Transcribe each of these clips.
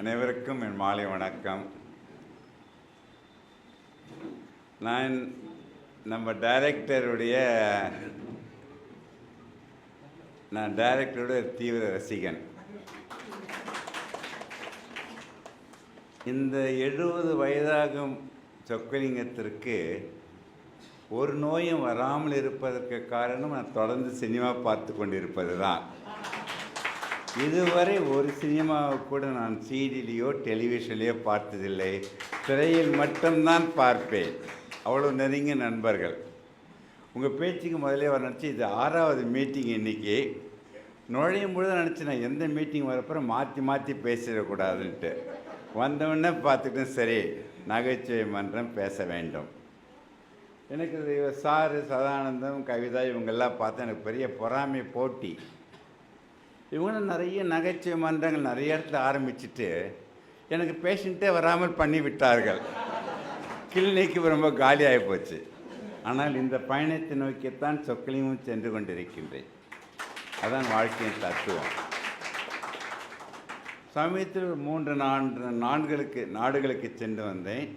அனைவருக்கும் என் மாலை வணக்கம். நான் நம்ம டைரக்டருடைய நான் டைரக்டருடைய தீவிர ரசிகன். இந்த எழுபது வயதாகும் சொக்கலிங்கத்திற்கு ஒரு நோயும் வராமல் இருப்பதற்கு காரணம் நான் தொடர்ந்து சினிமா பார்த்து கொண்டிருப்பது தான் இதுவரை ஒரு சினிமாவை கூட நான் சீடிலேயோ டெலிவிஷன்லேயோ பார்த்ததில்லை. திரையில் மட்டும்தான் பார்ப்பேன். அவ்வளோ நெருங்கிய நண்பர்கள். உங்கள் பேச்சுக்கு முதலே வர நினச்சி இது ஆறாவது மீட்டிங் இன்றைக்கி நுழையும் பொழுது நினச்சி நான் எந்த மீட்டிங் வரப்போ மாற்றி மாற்றி பேசிடக்கூடாதுன்ட்டு. வந்தவுடனே பார்த்துட்டு சரி நகைச்சுவை மன்றம் பேச வேண்டும். எனக்கு சாரு சதானந்தம் கவிதா இவங்கெல்லாம் பார்த்தா எனக்கு பெரிய பொறாமை போட்டி. இவங்களும் நிறைய நகைச்சுவை மன்றங்கள் நிறைய இடத்துல ஆரம்பிச்சுட்டு எனக்கு பேஷண்ட்டே வராமல் பண்ணி விட்டார்கள். கிளினிக்கு ரொம்ப காலியாகி போச்சு. ஆனால் இந்த பயணத்தை நோக்கித்தான் சொக்கலியும் சென்று கொண்டிருக்கின்றேன். அதான் வாழ்க்கையின் தத்துவம். சமயத்தில் மூன்று நான்கு நான்களுக்கு நாடுகளுக்கு சென்று வந்தேன்.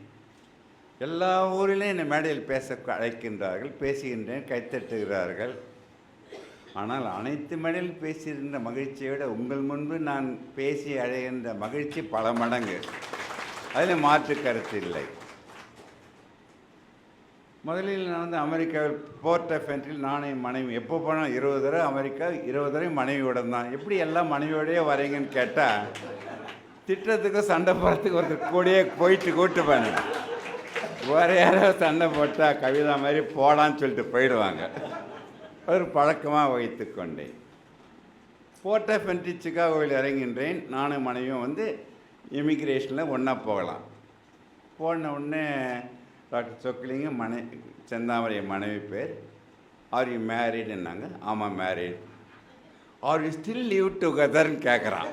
எல்லா ஊரிலும் என்னை மேடையில் பேச அழைக்கின்றார்கள் பேசுகின்றேன் கைத்தட்டுகிறார்கள். ஆனால் அனைத்து மேடையில் பேசியிருந்த மகிழ்ச்சியை விட உங்கள் முன்பு நான் பேசி அழைகின்ற மகிழ்ச்சி பல மடங்கு. அதில் மாற்று கருத்து இல்லை. முதலில் நான் வந்து அமெரிக்காவில் போர்ட் ஆஃப் என்ட்ரியில் நானே மனைவி எப்போ போனால் இருபது தடவை அமெரிக்கா இருபது தடவை மனைவியோட தான். எப்படி எல்லாம் மனைவியோடய வரீங்கன்னு கேட்டால் திட்டத்துக்கு சண்டை போகிறதுக்கு ஒருத்தர் கூடயே போயிட்டு கூட்டு போனேன். வேறு யாராவது சண்டை போட்டால் கவிதா மாதிரி போகலான்னு சொல்லிட்டு போயிடுவாங்க. ஒரு பழக்கமாக வைத்து கொண்டேன். போர்ட் ஆஃப் சிக்காகோவில் இறங்கின்றேன் நானும் மனைவியும் வந்து இமிக்ரேஷனில் ஒன்றா போகலாம். போன உடனே டாக்டர் சொக்கலிங்க மனை செந்தாமரை மனைவி பேர். ஆர் யூ மேரீடுன்னாங்க ஆமாம் married are you still live டுகெதர்னு கேட்குறான்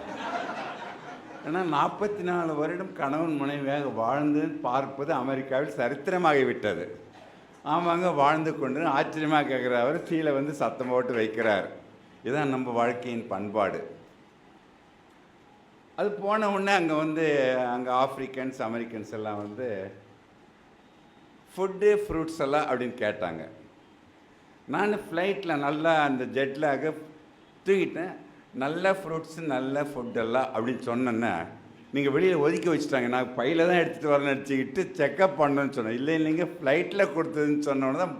ஏன்னா நாற்பத்தி நாலு வருடம் கணவன் மனைவியாக வாழ்ந்து பார்ப்பது அமெரிக்காவில் சரித்திரமாகிவிட்டது. ஆமாங்க வாழ்ந்து கொண்டு ஆச்சரியமாக கேட்குற அவர். கீழே வந்து சத்தம் போட்டு வைக்கிறார். இதுதான் நம்ம வாழ்க்கையின் பண்பாடு. அது போன உடனே அங்கே வந்து அங்கே ஆஃப்ரிக்கன்ஸ் அமெரிக்கன்ஸ் எல்லாம் வந்து ஃபுட்டு ஃப்ரூட்ஸ் எல்லாம் அப்படின்னு கேட்டாங்க. நான் ஃப்ளைட்டில் நல்லா அந்த ஜெட்லாக தூங்கிட்டேன். நல்ல ஃப்ரூட்ஸு நல்ல ஃபுட்டெல்லாம் அப்படின்னு சொன்னேன்னா நீங்கள் வெளியில் ஒதுக்கி வச்சுட்டாங்க. நான் பையில தான் எடுத்துகிட்டு வரேன்னு நினச்சிக்கிட்டு செக்கப் பண்ணணும்னு சொன்னேன். இல்லை இல்லைங்க ஃப்ளைட்டில் கொடுத்ததுன்னு சொன்னோன்னு தான்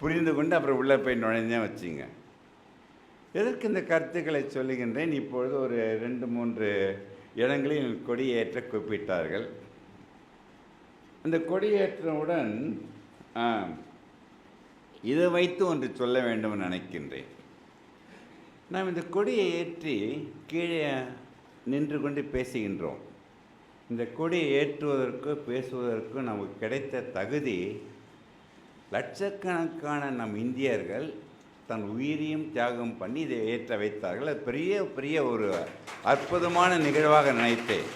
புரிந்து கொண்டு அப்புறம் உள்ளே போய் நுழைஞ்சேன் வச்சிங்க. எதற்கு இந்த கருத்துக்களை சொல்லுகின்றேன்? இப்பொழுது ஒரு ரெண்டு மூன்று இடங்களில் கொடியேற்ற கூப்பிட்டார்கள். அந்த கொடியேற்றவுடன் இதை வைத்து ஒன்று சொல்ல வேண்டும் நினைக்கின்றேன். நாம் இந்த கொடியை ஏற்றி கீழே நின்று கொண்டு பேசுகின்றோம். இந்த கொடியை ஏற்றுவதற்கு பேசுவதற்கு நமக்கு கிடைத்த தகுதி லட்சக்கணக்கான நம் இந்தியர்கள் தன் உயிரையும் தியாகம் பண்ணி இதை ஏற்ற வைத்தார்கள். அது பெரிய பெரிய ஒரு அற்புதமான நிகழ்வாக நினைத்தேன்.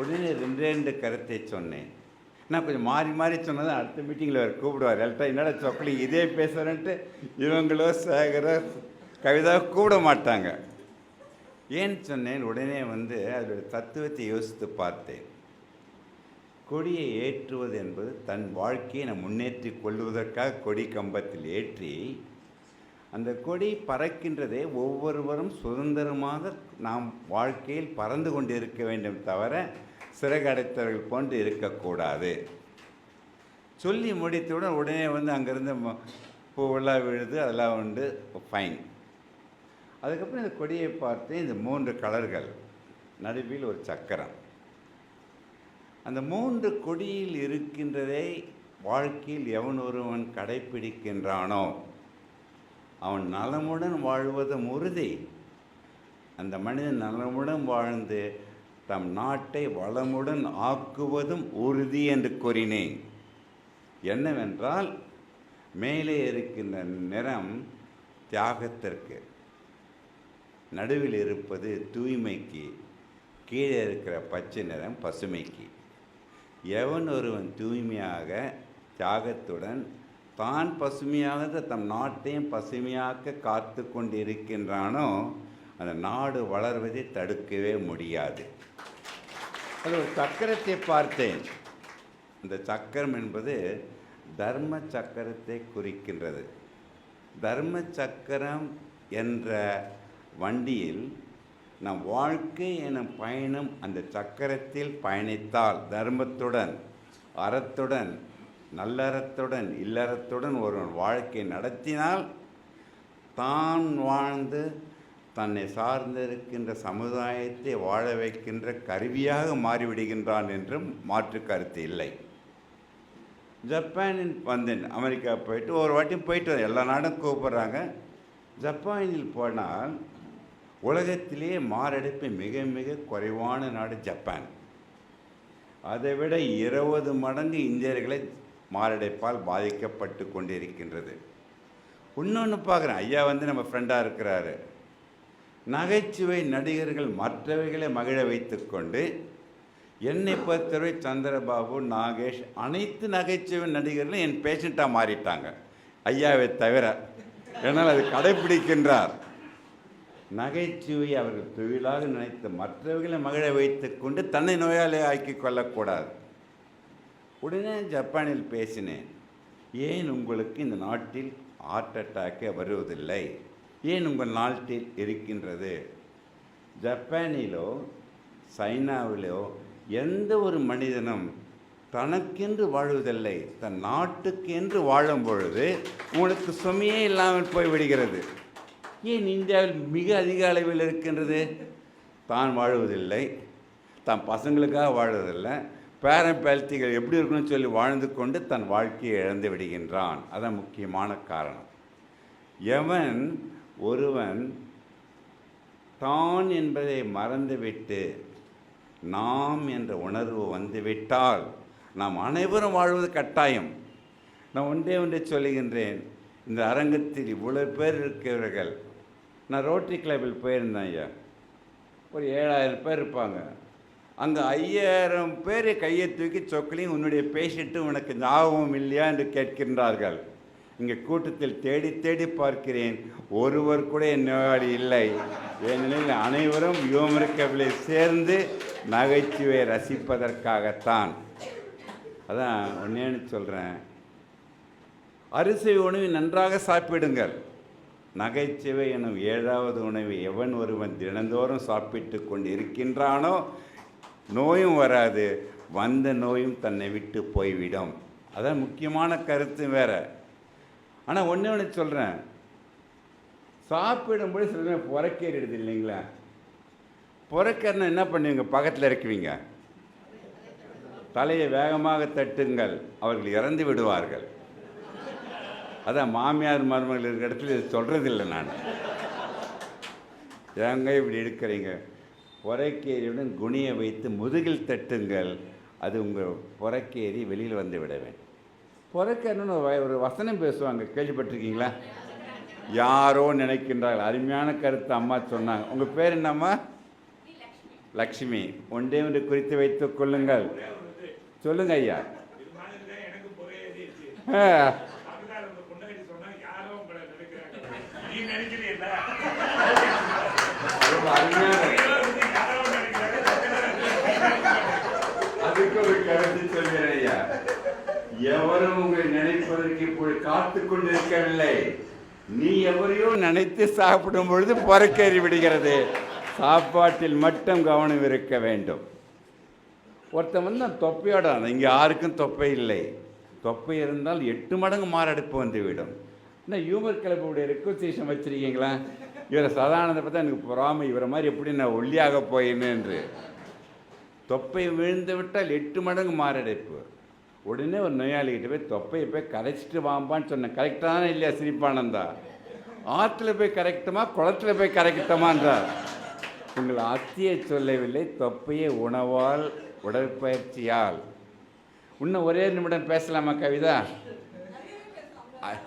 உடனே ரெண்டு ரெண்டு கருத்தை சொன்னேன். நான் கொஞ்சம் மாறி மாறி சொன்னது அடுத்த மீட்டிங்கில் அவர் கூப்பிடுவார். எல்ட்டா என்னடா சொக்கலி இதே பேசுகிறேன்ட்டு இவங்களோ சேகரோ கவிதா கூப்பிட மாட்டாங்க. ஏன் சொன்னேன்? உடனே வந்து அதோட தத்துவத்தை யோசித்து பார்த்தேன். கொடியை ஏற்றுவது என்பது தன் வாழ்க்கையை நான் முன்னேற்றி கொள்வதற்காக கொடி கம்பத்தில் ஏற்றி அந்த கொடி பறக்கின்றதே ஒவ்வொருவரும் சுதந்திரமாக நாம் வாழ்க்கையில் பறந்து கொண்டு இருக்க வேண்டும் தவிர சிறகடைத்தவர்கள் போன்று இருக்கக்கூடாது சொல்லி முடித்தவுடன் உடனே வந்து அங்கேருந்து பூவெல்லாம் விழுது அதெல்லாம் வந்து ஃபைன் அதுக்கப்புறம் இந்த கொடியை பார்த்து இந்த மூன்று கலர்கள் நடுவில் ஒரு சக்கரம். அந்த மூன்று கொடியில் இருக்கின்றதை வாழ்க்கையில் எவன் ஒருவன் கடைப்பிடிக்கின்றானோ அவன் நலமுடன் வாழ்வதும் உறுதி. அந்த மனிதன் நலமுடன் வாழ்ந்து தம் நாட்டை வளமுடன் ஆக்குவதும் உறுதி என்று கூறினேன். என்னவென்றால் மேலே இருக்கின்ற நிறம் தியாகத்திற்கு. நடுவில் இருப்பது தூய்மைக்கு கீழே இருக்கிற பச்சை நிறம் பசுமைக்கு. எவன் ஒருவன் தூய்மையாக தியாகத்துடன் தான் பசுமையாக தம் நாட்டையும் பசுமையாக்க காத்து கொண்டு இருக்கின்றானோ அந்த நாடு வளர்வதை தடுக்கவே முடியாது. அது ஒரு சக்கரத்தை பார்த்தேன். இந்த சக்கரம் என்பது தர்ம சக்கரத்தை குறிக்கின்றது. தர்ம சக்கரம் என்ற வண்டியில் நம் வாழ்க்கை எனும் பயணம் அந்த சக்கரத்தில் பயணித்தால் தர்மத்துடன் அறத்துடன் நல்லறத்துடன் இல்லறத்துடன் ஒருவன் வாழ்க்கை நடத்தினால் தான் வாழ்ந்து தன்னை சார்ந்திருக்கின்ற சமுதாயத்தை வாழ வைக்கின்ற கருவியாக மாறிவிடுகின்றான் என்றும் மாற்று கருத்து இல்லை. ஜப்பானில் வந்தேன். அமெரிக்கா போயிட்டு ஒரு வாட்டி போயிட்டு எல்லா நாடும் கூப்பிட்றாங்க. ஜப்பானில் போனால் உலகத்திலேயே மாரடைப்பு மிக மிக குறைவான நாடு ஜப்பான். அதை விட இருபது மடங்கு இந்தியர்களை மாரடைப்பால் பாதிக்கப்பட்டு கொண்டிருக்கின்றது. இன்னொன்று பார்க்குறேன். ஐயா வந்து நம்ம ஃப்ரெண்டாக இருக்கிறாரு. நகைச்சுவை நடிகர்கள் மற்றவைகளை மகிழ வைத்துக்கொண்டு என்னை பொறுத்தவரை சந்திரபாபு நாகேஷ் அனைத்து நகைச்சுவை நடிகர்களும் என் பேஷண்ட்டாக மாறிட்டாங்க. ஐயாவை தவிர என்னால் அது கடைப்பிடிக்கின்றார் நகைச்சுவை அவர்கள் தொழிலாக நினைத்து மற்றவர்களை மகிழ வைத்துக்கொண்டு தன்னை நோயாளி ஆக்கி கொள்ளக்கூடாது. உடனே ஜப்பானில் பேசினேன் ஏன் உங்களுக்கு இந்த நாட்டில் ஹார்ட் அட்டாக்கே வருவதில்லை? ஏன் உங்கள் நாட்டில் இருக்கின்றது? ஜப்பானிலோ சைனாவிலோ எந்த ஒரு மனிதனும் தனக்கென்று வாழ்வதில்லை. தன் நாட்டுக்கு என்று வாழும் பொழுது உங்களுக்கு சுமையே இல்லாமல் போய் விடுகிறது ஏன் இந்தியாவில் மிக அதிக அளவில் இருக்கின்றது? தான் வாழுவதில்லை. தன் பசங்களுக்காக வாழுவதில்லை. பேரன் எப்படி இருக்கணும்னு சொல்லி வாழ்ந்து கொண்டு தன் வாழ்க்கையை இழந்து விடுகின்றான். அதான் முக்கியமான காரணம். எவன் ஒருவன் தான் என்பதை மறந்துவிட்டு நாம் என்ற உணர்வு வந்துவிட்டால் நாம் அனைவரும் வாழ்வது கட்டாயம். நான் ஒன்றே ஒன்றை சொல்லுகின்றேன். இந்த அரங்கத்தில் இவ்வளவு பேர் இருக்கிறவர்கள் நான் ரோட்டரி கிளப்பில் போயிருந்தேன் ஐயா. ஒரு ஏழாயிரம் பேர் இருப்பாங்க. அங்கே ஐயாயிரம் பேர் கையை தூக்கி சொக்கலையும் உன்னுடைய பேசிட்டு உனக்கு ஞாபகம் இல்லையா என்று கேட்கின்றார்கள். இங்கே கூட்டத்தில் தேடி தேடி பார்க்கிறேன். ஒருவர் கூட என் நோயாளி இல்லை. ஏனெனில் அனைவரும் யோமரிக்கவிலை சேர்ந்து நகைச்சுவை ரசிப்பதற்காகத்தான். அதான் ஒன்னேன்னு சொல்கிறேன் அரிசி உணவை நன்றாக சாப்பிடுங்கள். நகைச்சுவை எனும் ஏழாவது உணவை எவன் ஒருவன் தினந்தோறும் சாப்பிட்டு கொண்டு இருக்கின்றானோ நோயும் வராது. வந்த நோயும் தன்னை விட்டு போய்விடும். அதான் முக்கியமான கருத்து வேற. ஆனால் ஒன்று ஒன்று சொல்கிறேன் சாப்பிடும்போது சில நேரம் புறக்கேறிடுது இல்லைங்களா? புறக்கேறினா என்ன பண்ணுவீங்க? பக்கத்தில் இருக்குவீங்க தலையை வேகமாக தட்டுங்கள். அவர்கள் இறந்து விடுவார்கள். அதான் மாமியார் மருமகள் இருக்கிற இடத்துல இது சொல்கிறதில்லை நான். ஏங்க இப்படி எடுக்கிறீங்க புறக்கேரியுடன் குனியை வைத்து முதுகில் தட்டுங்கள். அது உங்கள் புறக்கேறி வெளியில் வந்து விட வேண்டும் புறக்கேறணும்னு ஒரு வ- ஒரு வசனம் பேசுவாங்க. கேள்விப்பட்டிருக்கீங்களா? யாரோ நினைக்கின்றார்கள். அருமையான கருத்து அம்மா சொன்னாங்க. உங்கள் பேர் என்னம்மா? லக்ஷ்மி. ஒன்றே ஒன்று குறித்து வைத்துக் கொள்ளுங்கள். சொல்லுங்க ஐயா இது மாதிரி தான் எனக்கு புரியுது ஆ, தமிழ்நாடு உங்க பொண்டாட்டி சொன்னா யாரோ உங்களை நினைக்கிறாங்க நீ நினைக்கிறீல்ல ரொம்ப அருமையான யாரோ நினைக்கிறாங்க அதுக்கு ஒரு கருத்து சொல்கிறேன் ஐயா. எவரும் உங்களை நினைப்பதற்கு இப்பொழுது காத்து கொண்டிருக்கவில்லை. நீ எவரையோ நினைத்து சாப்பிடும் பொழுது புறக்கேறி விடுகிறது. சாப்பாட்டில் மட்டும் கவனம் இருக்க வேண்டும். ஒருத்தன் வந்து நான் தொப்பையோட இங்கே யாருக்கும் தொப்பை இல்லை. தொப்பை இருந்தால் எட்டு மடங்கு மாரடைப்பு வந்துவிடும். என்ன ஹியூமர் கிளப்புடைய ரெக்வஸ்டேஷன் வச்சுருக்கீங்களா? இவரை சதானந்த பார்த்தா எனக்கு பொறாமை. இவரை மாதிரி எப்படி நான் ஒல்லியாக போயின்னு என்று. தொப்பை விழுந்து விட்டால் எட்டு மடங்கு மாரடைப்பு. உடனே ஒரு நோயாளிகிட்ட போய் தொப்பையை போய் கரைச்சிட்டு வாம்பான்னு சொன்னேன். கரெக்டான இல்லையா சிரிப்பானந்தா? ஆற்றுல போய் கரைக்கட்டுமா? குளத்துல போய் கரைக்கட்டுமான்றார் உங்கள் அத்தியை சொல்லவில்லை. தொப்பையை உணவால் உடற்பயிற்சியால். இன்னும் ஒரே நிமிடம் பேசலாமா கவிதா? அ-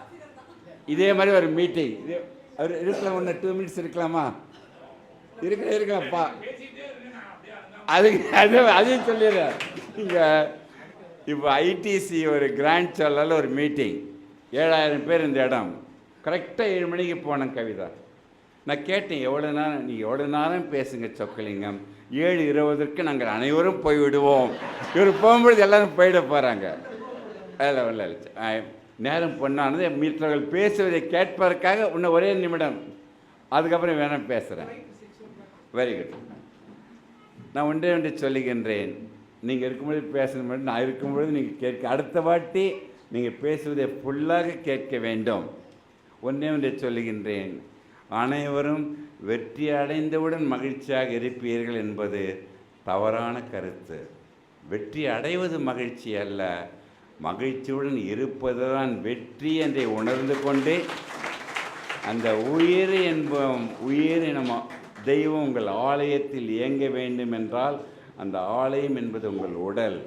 இதே மாதிரி ஒரு மீட்டிங் இது அவர் இருக்கலாம் ஒன்று டூ மினிட்ஸ் இருக்கலாமா? இருக்கிற இருக்கலாம்ப்பா அதுக்கு அது அதையும் சொல்லிடுறேன். இங்கே இப்போ ஐடிசி ஒரு கிராண்ட் சாலில் ஒரு மீட்டிங் ஏழாயிரம் பேர் இந்த இடம். கரெக்டாக ஏழு மணிக்கு போனேன் கவிதா. நான் கேட்டேன் எவ்வளோ நேரம் நீ எவ்வளோ நேரம் பேசுங்க சொக்கலிங்கம்? ஏழு இருபதற்கு நாங்கள் அனைவரும் போய்விடுவோம். இவர் போகும்பொழுது எல்லோரும் போயிட போகிறாங்க அதில் வரல நேரம் பொண்ணானது மற்றவர்கள் பேசுவதை கேட்பதற்காக இன்னும் ஒரே நிமிடம். அதுக்கப்புறம் வேணாம் பேசுகிறேன் வெரி குட் நான் ஒன்றே ஒன்று சொல்லுகின்றேன். நீங்கள் இருக்கும்பொழுது பேசணும் நான் இருக்கும்பொழுது நீங்கள் கேட்க அடுத்த வாட்டி நீங்கள் பேசுவதை ஃபுல்லாக கேட்க வேண்டும். ஒன்றே ஒன்றை சொல்லுகின்றேன். அனைவரும் வெற்றி அடைந்தவுடன் மகிழ்ச்சியாக இருப்பீர்கள் என்பது தவறான கருத்து. வெற்றி அடைவது மகிழ்ச்சி அல்ல. மகிழ்ச்சியுடன் இருப்பதுதான் வெற்றி என்றை உணர்ந்து கொண்டு அந்த உயிர் என்பம் உயிர் நம்ம தெய்வம் உங்கள் ஆலயத்தில் இயங்க வேண்டும் என்றால் அந்த ஆலயம் என்பது உங்கள் உடல்.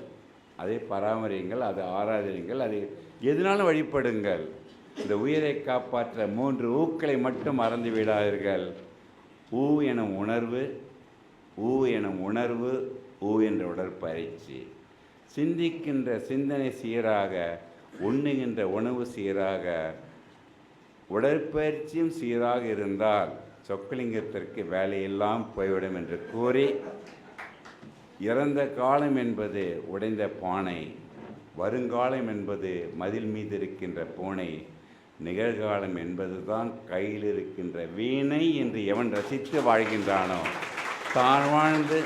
அதை பராமரியுங்கள் அதை ஆராதியுங்கள் அதை எதனாலும் வழிபடுங்கள். இந்த உயிரை காப்பாற்ற மூன்று ஊக்களை மட்டும் மறந்து விடாதீர்கள். ஊ எனும் உணர்வு ஊ எனும் உணர்வு ஊ என்ற உடற்பயிற்சி. சிந்திக்கின்ற சிந்தனை சீராக உண்ணுகின்ற உணவு சீராக உடற்பயிற்சியும் சீராக இருந்தால் சொக்கலிங்கத்திற்கு வேலையெல்லாம் போய்விடும் என்று கூறி இறந்த காலம் என்பது உடைந்த பானை வருங்காலம் என்பது மதில் மீது இருக்கின்ற பூனை நிகழ்காலம் என்பதுதான் கையில் இருக்கின்ற வீணை என்று எவன் ரசித்து வாழ்கின்றானோ தான் வாழ்ந்து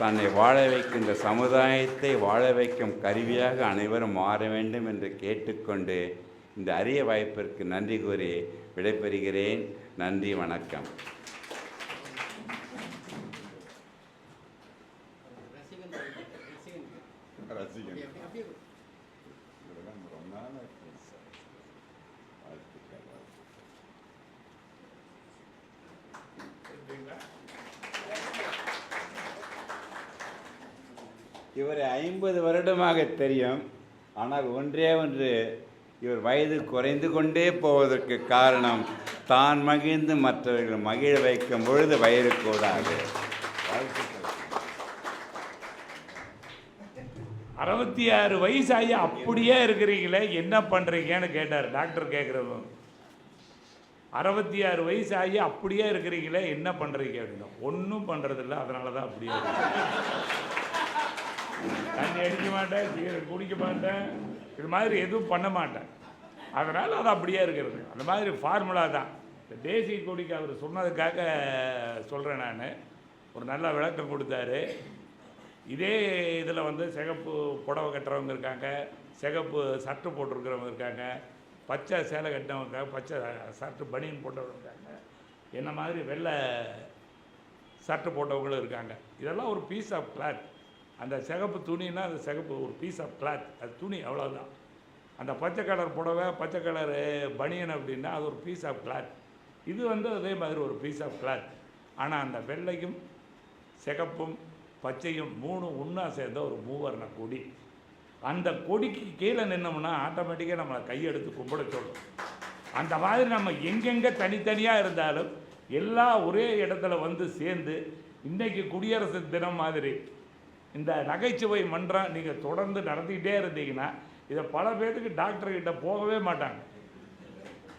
தன்னை வாழ வைக்கின்ற சமுதாயத்தை வாழ வைக்கும் கருவியாக அனைவரும் மாற வேண்டும் என்று கேட்டுக்கொண்டு இந்த அரிய வாய்ப்பிற்கு நன்றி கூறி விடைபெறுகிறேன். நன்றி வணக்கம் ரசிகன் ரசிகன் ரசிகன் அப்படியே அப்படியே இதெல்லாம் ரொம்ப நாளா இருக்கு சார். வாழ்த்துக்கள், வாழ்த்துக்கள். சரிங்களா? இவரை ஐம்பது வருடமாக தெரியும். ஆனால் ஒன்றே ஒன்று இவர் வயது குறைந்து கொண்டே போவதற்கு காரணம் தான் மகிழ்ந்து மற்றவர்கள் மகிழ வைக்கும் பொழுது வயிறு கூடாது. அறுபத்தி ஆறு வயசு ஆகி அப்படியே இருக்கிறீங்களே என்ன பண்ணுறீங்கன்னு கேட்டார். டாக்டர் கேட்குறதும் அறுபத்தி ஆறு வயசு ஆகி அப்படியே இருக்கிறீங்களே என்ன பண்ணுறீங்க அப்படின்னா ஒன்றும் பண்றதில்ல அதனால தான் அப்படியே தண்ணி அடிக்க மாட்டேன் சிகரெட் குடிக்க மாட்டேன். இது மாதிரி எதுவும் பண்ண மாட்டேன். அதனால் அது அப்படியே இருக்கிறது. அந்த மாதிரி ஃபார்முலா தான். இந்த தேசிய கொடிக்கு அவர் சொன்னதுக்காக சொல்கிறேன் நான். ஒரு நல்ல விளக்கம் கொடுத்தாரு. இதே இதில் வந்து சிகப்பு புடவை கட்டுறவங்க இருக்காங்க சிகப்பு சர்ட்டு போட்டிருக்கிறவங்க இருக்காங்க பச்சை சேலை கட்டினவங்க இருக்காங்க பச்சை சர்ட்டு பனியன் போட்டவங்க இருக்காங்க என்ன மாதிரி வெள்ளை சட்டை போட்டவங்களும் இருக்காங்க. இதெல்லாம் ஒரு பீஸ் ஆஃப் கிளாத் அந்த சிகப்பு துணின்னா அந்த சிகப்பு ஒரு பீஸ் ஆஃப் கிளாத் அது துணி அவ்வளோதான் அந்த பச்சை கலர் புடவை பச்சை கலர் பனியன் அப்படின்னா அது ஒரு பீஸ் ஆஃப் கிளாத் இது வந்து அதே மாதிரி ஒரு பீஸ் ஆஃப் கிளாத் ஆனால் அந்த வெள்ளையும் சிகப்பும் பச்சையும் மூணும் ஒன்றா சேர்ந்த ஒரு மூவர்ண கொடி. அந்த கொடிக்கு கீழே நின்னோம்னா ஆட்டோமேட்டிக்காக நம்மளை கையெடுத்து கும்பிட சொல்லும். அந்த மாதிரி நம்ம எங்கெங்கே தனித்தனியாக இருந்தாலும் எல்லாம் ஒரே இடத்துல வந்து சேர்ந்து இன்றைக்கி குடியரசு தினம் மாதிரி இந்த நகைச்சுவை மன்றம் நீங்கள் தொடர்ந்து நடத்திக்கிட்டே இருந்தீங்கன்னா இதை பல பேர்த்துக்கு டாக்டர்கிட்ட போகவே மாட்டாங்க.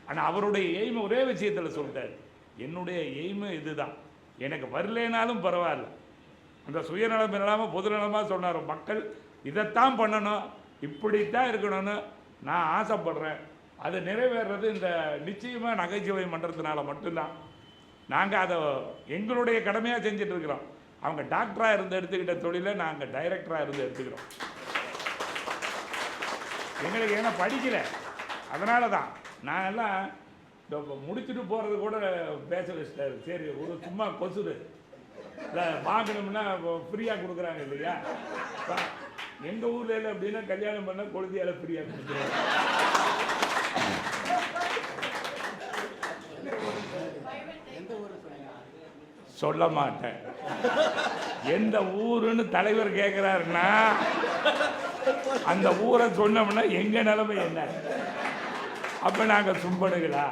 ஆனால் அவருடைய எய்ம் ஒரே விஷயத்தில் சொல்லிட்டார். என்னுடைய எய்மு இதுதான். எனக்கு வரலேனாலும் பரவாயில்ல. அந்த சுயநலம் இல்லாமல் பொதுநலமாக சொன்னார் மக்கள் இதைத்தான் பண்ணணும். இப்படித்தான் இருக்கணும்னு நான் ஆசைப்படுறேன். அது நிறைவேறது இந்த நிச்சயமாக நகைச்சுவை மன்றத்தினால மட்டும்தான். நாங்கள் அதை எங்களுடைய கடமையாக செஞ்சுட்டு இருக்கிறோம். அவங்க டாக்டராக இருந்து எடுத்துக்கிட்ட தொழிலை நாங்கள் டைரக்டராக இருந்து எடுத்துக்கிறோம். எங்களுக்கு ஏன்னா படிக்கல. அதனால தான் நான் எல்லாம் இந்த முடிச்சுட்டு போகிறது கூட பேச வச்சிட்டாரு. சரி ஒரு சும்மா கொசுடு இல்லை வாங்கணும்னா ஃப்ரீயாக கொடுக்குறாங்க இல்லையா? எங்கள் ஊரில் இல்லை அப்படின்னா கல்யாணம் பண்ணால் கொழுதியால் ஃப்ரீயாக கொடுக்குறாங்க எந்த ஊர் சொன்னீங்க சொல்ல மாட்டேன். எந்த ஊருன்னு தலைவர் கேட்குறாருன்னா அந்த ஊரை சொன்னோம்னா எங்க நிலைமை என்ன? அப்ப நாங்க சும்படுகளா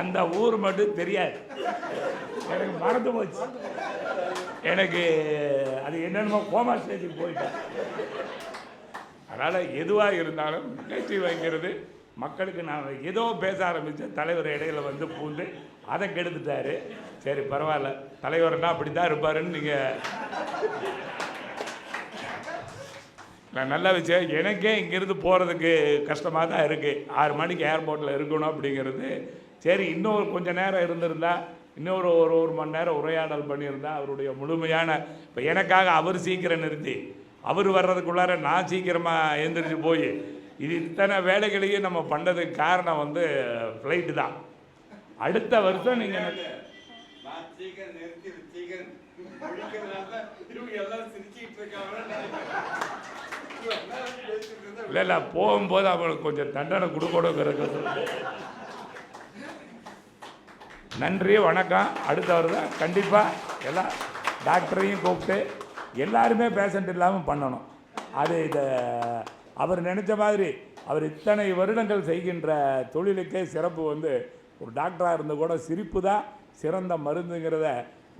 அந்த ஊர் மட்டும் தெரியாது. எனக்கு மறந்து போச்சு. எனக்கு அது என்னென்னமோ கோமா ஸ்டேஜுக்கு போயிட்டேன். அதனால் எதுவாக இருந்தாலும் நிகழ்ச்சி வைக்கிறது மக்களுக்கு நான் ஏதோ பேச ஆரம்பித்தேன் தலைவர் இடையில வந்து பூந்து அதை கெடுத்துட்டாரு. சரி பரவாயில்ல. தலைவர்னா அப்படி தான் இருப்பாருன்னு நீங்கள் நான் நல்ல விஷயம் எனக்கே இங்கேருந்து போகிறதுக்கு கஷ்டமாக தான் இருக்குது ஆறு மணிக்கு ஏர்போர்ட்டில் இருக்கணும் அப்படிங்கிறது. சரி இன்னொரு கொஞ்சம் நேரம் இருந்திருந்தா இன்னொரு ஒரு ஒரு மணி நேரம் உரையாடல் பண்ணியிருந்தா அவருடைய முழுமையான இப்போ எனக்காக அவர் சீக்கிரம் நிறுத்தி அவர் வர்றதுக்குள்ளார நான் சீக்கிரமாக எழுந்திரிச்சு போய் இது இத்தனை வேலைகளையும் நம்ம பண்ணதுக்கு காரணம் வந்து ஃப்ளைட்டு தான். அடுத்த வருஷம் நீங்கள் இல்லை இல்லை. போகும்போது அவங்களுக்கு கொஞ்சம் தண்டனை கொடுக்கணுங்கிறது நன்றி வணக்கம். அடுத்த வருடம் கண்டிப்பாக எல்லாம் டாக்டரையும் கூப்பிட்டு எல்லாருமே பேஷண்ட் இல்லாமல் பண்ணணும். அது இதை அவர் நினச்ச மாதிரி அவர் இத்தனை வருடங்கள் செய்கின்ற தொழிலுக்கே சிறப்பு வந்து ஒரு டாக்டராக இருந்து கூட சிரிப்பு தான் சிறந்த மருந்துங்கிறத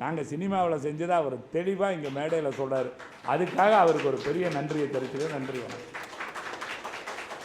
நாங்கள் சினிமாவில் செஞ்சதை அவர் தெளிவாக இங்கே மேடையில் சொல்கிறார் அதுக்காக அவருக்கு ஒரு பெரிய நன்றியை தெரிவிச்சுக்கிறேன். நன்றி வணக்கம்.